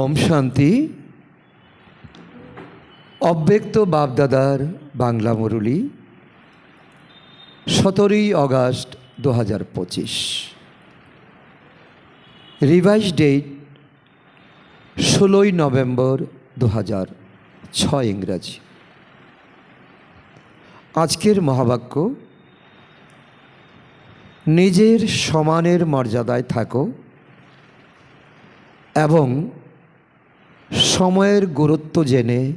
ওম শান্তি। অব্যক্ত বাপদাদার বাংলা মুরলি, সতেরোই আগস্ট দু হাজার পঁচিশ। রিভাইজ ডেট ষোলোই নভেম্বর দু হাজার ছয় ইংরাজি। আজকের মহাবাক্য, নিজের সমানের মর্যাদায় থাকো এবং সময়ের গুরুত্ব জেনে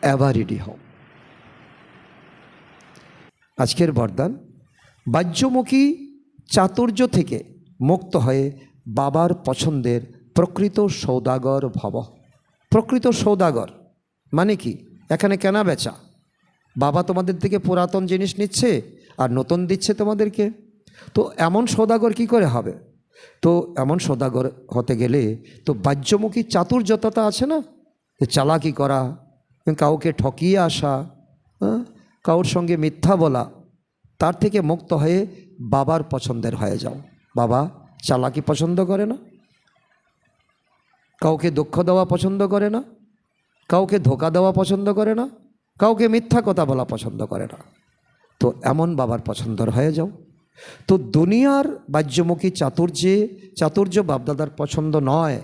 অ্যাভারিডি হও। আজকের বরদান, বাহ্যমুখী চাতুর্য থেকে মুক্ত হয়ে বাবার পছন্দের প্রকৃত সৌদাগর ভব। প্রকৃত সৌদাগর মানে কি? এখানে কেনা বেচা। বাবা তোমাদের থেকে পুরাতন জিনিস নিচ্ছে আর নতুন দিচ্ছে তোমাদেরকে। তো এমন সৌদাগর কি করে হবে? তো এমন সৌদাগর হতে গেলে তো বাহ্যমুখী চাতুর্যতা আছে না? চালাকি করা, কাউকে ঠকিয়ে আসা হ্যাঁ? কারোর সঙ্গে মিথ্যা বলা, তার থেকে মুক্ত হয়ে বাবার পছন্দের হয়ে যাও। বাবা চালাকি পছন্দ করে না? কাউকে দুঃখ দেওয়া পছন্দ করে না? কাউকে ধোকা দেওয়া পছন্দ করে না? কাউকে মিথ্যা কথা বলা পছন্দ করে না? তো এমন বাবার পছন্দর হয়ে যাও। তো দুনিয়ার বাহ্যমুখী চাতুর্যে, চাতুর্য বাপদাদার পছন্দ নয়।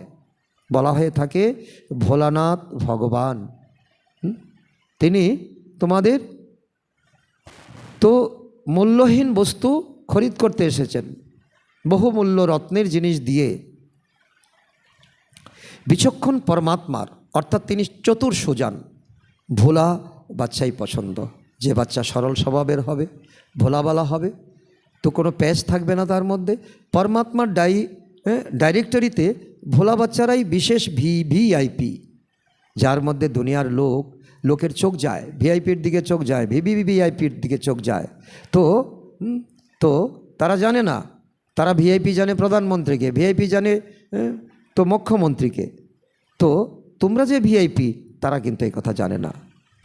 বলা হয়ে থাকে, ভোলানাথ ভগবান। তিনি তোমাদের তো মূল্যহীন বস্তু খরিদ করতে এসেছেন, বহুমূল্য রত্নের জিনিস দিয়ে। বিচক্ষণ পরমাত্মার, অর্থাৎ তিনি চতুর সুজান, ভোলা বাচ্চাই পছন্দ। যে বাচ্চা সরল স্বভাবের হবে, ভোলাবালা হবে তো কোনো প্যাচ থাকবে না তার মধ্যে। পরমাত্মার ডাই ডাইরেক্টরিতে ভোলা বাচ্চারাই বিশেষ ভি, ভিআইপি। যার মধ্যে দুনিয়ার লোক, লোকের চোখ যায়, ভিআইপির দিকে চোখ যায় ভিভি ভিআইপির দিকে চোখ যায়। তো তো তারা জানে না। তারা ভিআইপি জানে প্রধানমন্ত্রীকে, ভিআইপি জানে তো মুখ্যমন্ত্রীকে। তো তোমরা যে ভিআইপি, তারা কিন্তু এই কথা জানে না।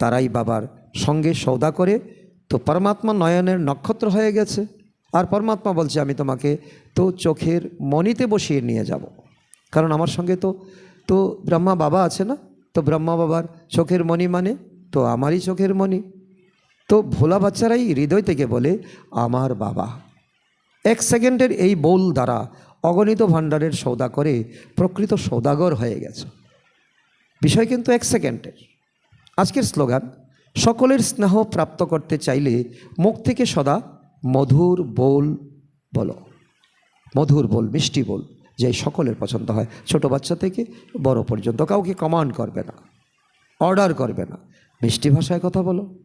তারাই বাবার সঙ্গে সৌদা করে, তো পরমাত্মা নয়নের নক্ষত্র হয়ে গেছে। আর পরমাত্মা বলছে, আমি তোমাকে তো চোখের মনিতে বসিয়ে নিয়ে যাব। কারণ আমার সঙ্গে তো তো ব্রহ্মা বাবা আছে না? তো ব্রহ্মা বাবার চোখের মণি মানে? তো আমারই চোখের মণি। তো ভোলা বাচ্চারাই হৃদয় থেকে বলে, আমার বাবা। এক সেকেন্ডের এই বোল দ্বারা অগণিত ভাণ্ডারের সৌদা করে প্রকৃত সৌদাগর হয়ে গেছে। বিষয় কিন্তু এক সেকেন্ডের। আজকের স্লোগান, সকলের স্নেহ প্রাপ্ত করতে চাইলে মুখ থেকে সদা মধুর বোল বলো। মধুর বোল, মিষ্টি বোল, যে সকলের পছন্দ হয়। ছোট বাচ্চা থেকে বড় পর্যন্ত কাউকে কমান্ড করবে না অর্ডার করবে না। মিষ্টি ভাষায় কথা বলো।